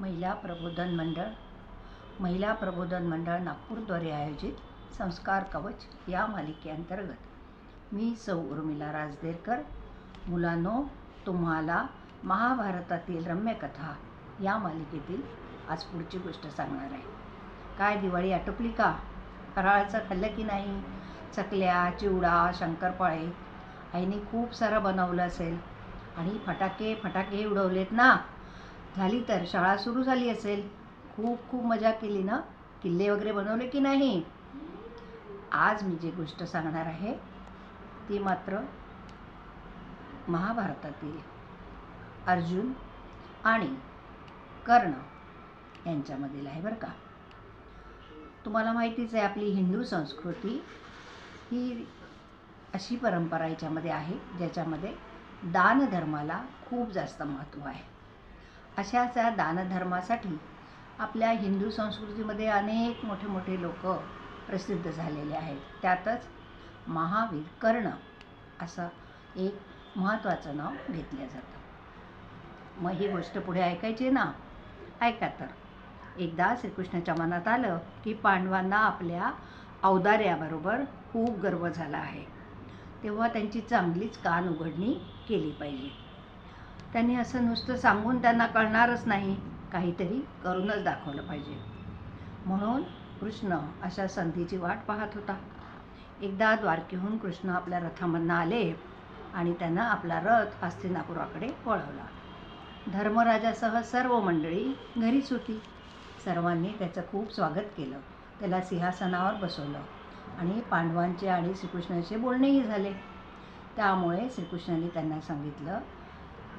महिला प्रबोधन मंडळ महिला प्रबोधन मंडळ नागपूरद्वारे आयोजित संस्कार कवच या मालिकेअंतर्गत मी सौ उर्मिला राजदेरकर. मुलांनो तुम्हाला महाभारतातील रम्यकथा या मालिकेतील आज पुढची गोष्ट सांगणार आहे. काय दिवाळी आटोपली का? फराळाचं खाल्लं की नाही? चकल्या चिवडा शंकरपाळे आईने खूप सारं बनवलं असेल आणि फटाके फटाके उडवलेत ना? झाली तर? शाळा सुरू झाली असेल. खूप खूप मजा केली ना? किल्ले वगैरे बनवले की नाही? आज मी जी गोष्ट सांगणार आहे ती मात्र महाभारतातील अर्जुन आणि कर्ण यांच्यामधील आहे बरं का? तुम्हाला माहितीच आहे आपली हिंदू संस्कृती ही अशी परंपरा याच्यामध्ये आहे ज्याच्यामध्ये दानधर्माला खूप जास्त महत्त्व आहे. अशाच दानधर्मासाठी आपल्या हिंदू संस्कृतीमध्ये अनेक मोठे मोठे लोक प्रसिद्ध झालेले आहेत. त्यातच महावीर कर्ण असं एक महत्त्वाचं नाव घेतलं जातं. मग ही गोष्ट पुढे ऐकायची ना? ऐका तर. एकदा श्रीकृष्णाच्या मनात आलं की पांडवांना आपल्या औदार्याबरोबर खूप गर्व झाला आहे. तेव्हा त्यांची चांगलीच कान उघडणी केली पाहिजे. त्यांनी असं नुसतं सांगून त्यांना कळणारच नाही. काहीतरी करूनच दाखवलं पाहिजे. म्हणून कृष्ण अशा संधीची वाट पाहत होता. एकदा द्वारकेहून कृष्ण आपल्या रथामधनं आले आणि त्यानं आपला रथ हस्तिनापुराकडे वळवला. धर्मराजासह सर्व मंडळी घरीच होती. सर्वांनी त्याचं खूप स्वागत केलं. त्याला सिंहासनावर बसवलं आणि पांडवांचे आणि श्रीकृष्णाचे बोलणेही झाले. त्यामुळे श्रीकृष्णाने त्यांना सांगितलं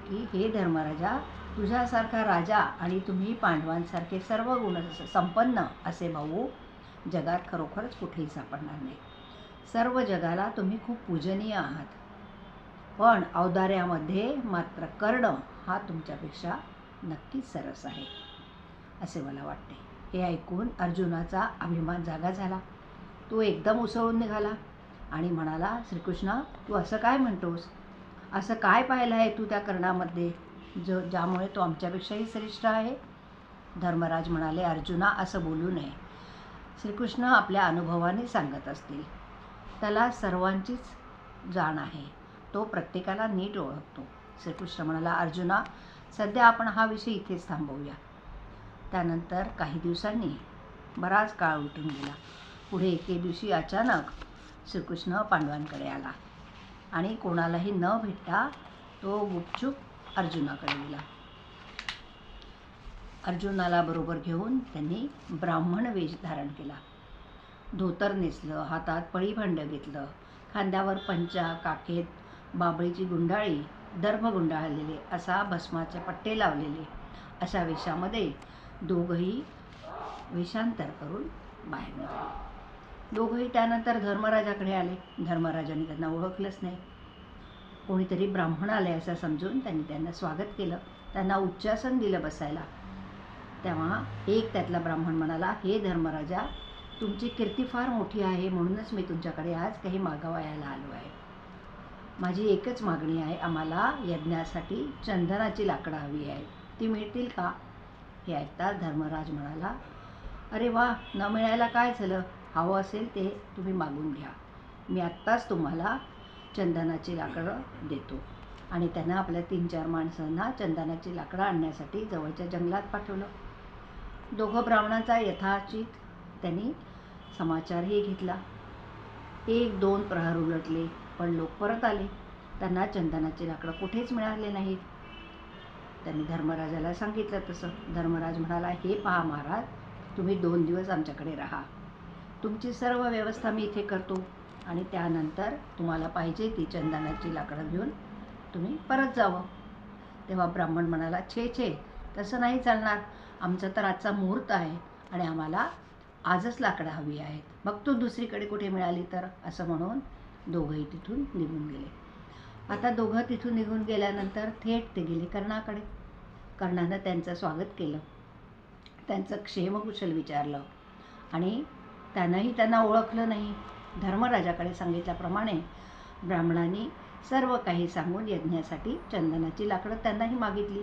की हे धर्मराजा तुझ्यासारखा राजा आणि तुम्ही पांडवांसारखे सर्व गुण संपन्न असे भाऊ जगात खरोखरच कुठेही सापडणार नाही. सर्व जगाला तुम्ही खूप पूजनीय आहात. पण अवदाऱ्यामध्ये मात्र कर्ण हा तुमच्यापेक्षा नक्कीच सरस आहे असे मला वाटते. हे ऐकून अर्जुनाचा अभिमान जागा झाला. तो एकदम उसळून निघाला आणि म्हणाला श्रीकृष्ण तू असं काय म्हणतोस? असं काय पाहिलं आहे तू त्या कर्णामध्ये? जो ज्यामुळे तो आमच्यापेक्षाही श्रेष्ठ आहे? धर्मराज म्हणाले अर्जुना असं बोलू नये. श्रीकृष्ण आपल्या अनुभवाने सांगत असतील. त्याला सर्वांचीच जाण आहे. तो प्रत्येकाला नीट ओळखतो. श्रीकृष्ण म्हणाला अर्जुना सध्या आपण हा विषय इथेच थांबवूया. त्यानंतर काही दिवसांनी बराच काळ उलटून गेला. पुढे एके दिवशी अचानक श्रीकृष्ण पांडवांकडे आला. आणि कोणालाही न भेटता तो गुपचूप अर्जुनाकडे गेला. अर्जुनाला बरोबर घेऊन त्यांनी ब्राह्मण वेश धारण केला. धोतर नेसलं हातात पळीभांडं घेतलं. खांद्यावर पंचा काखेत बाबळीची गुंडाळी दर्भ गुंडाळलेले असा भस्माचे पट्टे लावलेले अशा वेशामध्ये दोघंही वेषांतर करून बाहेर निघाले. दोघंही त्यानंतर धर्मराजाकडे आले. धर्मराजाने त्यांना ओळखलंच नाही. कोणीतरी ब्राह्मण आले असं समजून त्यांनी त्यांना स्वागत केलं. त्यांना उच्चासन दिलं बसायला. तेव्हा एक त्यातला ब्राह्मण म्हणाला हे धर्मराजा तुमची कीर्ती फार मोठी आहे म्हणूनच मी तुमच्याकडे आज काही मागवायला आलो आहे. माझी एकच मागणी आहे आम्हाला यज्ञासाठी चंदनाची लाकडं हवी आहे ती मिळतील का? हे ऐकताच धर्मराज म्हणाला अरे वा न मिळायला काय झालं? हवं असेल ते तुम्ही मागून घ्या. मी आत्ताच तुम्हाला चंदनाची लाकडं देतो. आणि त्यांना आपल्या तीन चार माणसांना चंदनाची लाकडं आणण्यासाठी जवळच्या जंगलात पाठवलं. दोघं ब्राह्मणांचा यथाचित त्यांनी समाचारही घेतला. एक दोन प्रहर उलटले पण लोक परत आले. त्यांना चंदनाची लाकडं कुठेच मिळाले नाहीत. त्यांनी धर्मराजाला सांगितलं तसं. धर्मराज म्हणाला हे पहा महाराज तुम्ही दोन दिवस आमच्याकडे राहा. तुमची सर्व व्यवस्था मी इथे करतो. आणि त्यानंतर तुम्हाला पाहिजे ती चंदनाची लाकडं घेऊन तुम्ही परत जावं. तेव्हा ब्राह्मण म्हणाला छे छे तसं नाही चालणार. आमचा तर आजचा मुहूर्त आहे आणि आम्हाला आजच लाकडं हवी आहेत. मग तू दुसरीकडे कुठे मिळाली तर? असं म्हणून दोघंही तिथून निघून गेले. आता दोघं तिथून निघून गेल्यानंतर थेट ते गेले कर्णाकडे. कर्णानं त्यांचं स्वागत केलं. त्यांचं क्षेमकुशल विचारलं. आणि त्यानंही त्यांना ओळखलं नाही. धर्मराजाकडे सांगितल्याप्रमाणे ब्राह्मणांनी सर्व काही सांगून यज्ञासाठी चंदनाची लाकडं त्यांनाही मागितली.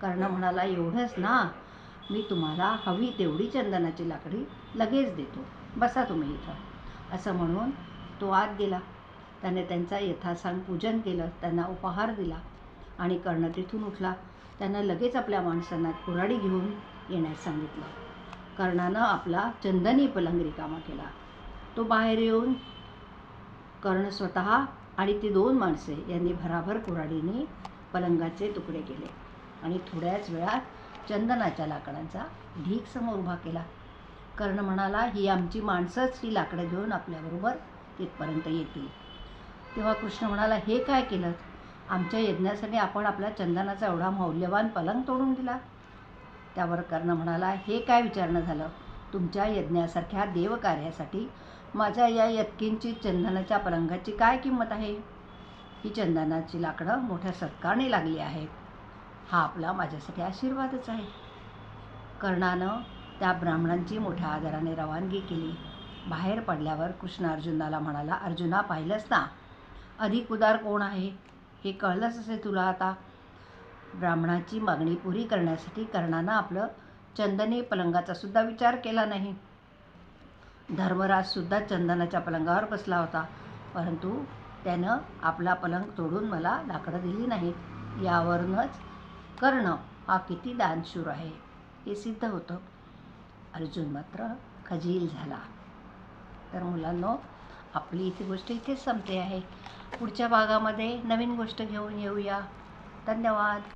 कर्ण म्हणाला एवढंच ना. मी तुम्हाला हवी तेवढी चंदनाची लाकडी लगेच देतो. बसा तुम्ही इथं. असं म्हणून तो आत गेला. त्याने त्यांचा यथासांग पूजन केलं त्यांना उपहार दिला आणि कर्ण तिथून उठला. त्यांना लगेच आपल्या माणसांना कुऱ्हाडी घेऊन येण्यास सांगितलं. कर्णानं आपला चंदनी पलंग रिकामा केला. तो बाहेर येऊन कर्ण स्वतः आणि ती दोन माणसे यांनी भराभर कुऱ्हाडीने पलंगाचे तुकडे केले आणि थोड्याच वेळात चंदनाच्या लाकडांचा ढीक समोर उभा केला. कर्ण म्हणाला ही आमची माणसंच ही लाकडं घेऊन आपल्याबरोबर तिथपर्यंत येतील. तेव्हा कृष्ण म्हणाला हे काय केलं? आमच्या यज्ञासाठी आपण आपला चंदनाचा एवढा मौल्यवान पलंग तोडून दिला. त्यावर कर्ण म्हणाला हे काय विचारणं झालं? तुमच्या यज्ञासारख्या देवकार्यासाठी माझ्या या यत्किंची चंदनाच्या पलंगाची काय किंमत आहे? ही चंदनाची लाकडं मोठ्या सत्कारने लागली आहेत. हा आपला माझ्यासाठी आशीर्वादच आहे. कर्णानं त्या ब्राह्मणांची मोठ्या आदराने रवानगी केली. बाहेर पडल्यावर कृष्ण अर्जुनाला म्हणाला अर्जुना पाहिलंस ना? अधिक उदार कोण आहे? हे कळलंच असेल तुला आता. ब्राह्मणाची मागणी पुरी करण्यासाठी कर्णानं आपलं चंदनी पलंगाचा सुद्धा विचार केला नाही. धर्मराजसुद्धा चंदनाच्या पलंगावर बसला होता परंतु त्यानं आपला पलंग तोडून मला लाकडं दिली नाहीत. यावरूनच कर्ण हा किती दानशूर आहे हे सिद्ध होतं. अर्जुन मात्र खजील झाला. तर मुलांनो आपली इथे गोष्ट इथेच संपते आहे. पुढच्या भागामध्ये नवीन गोष्ट घेऊन येऊया. धन्यवाद.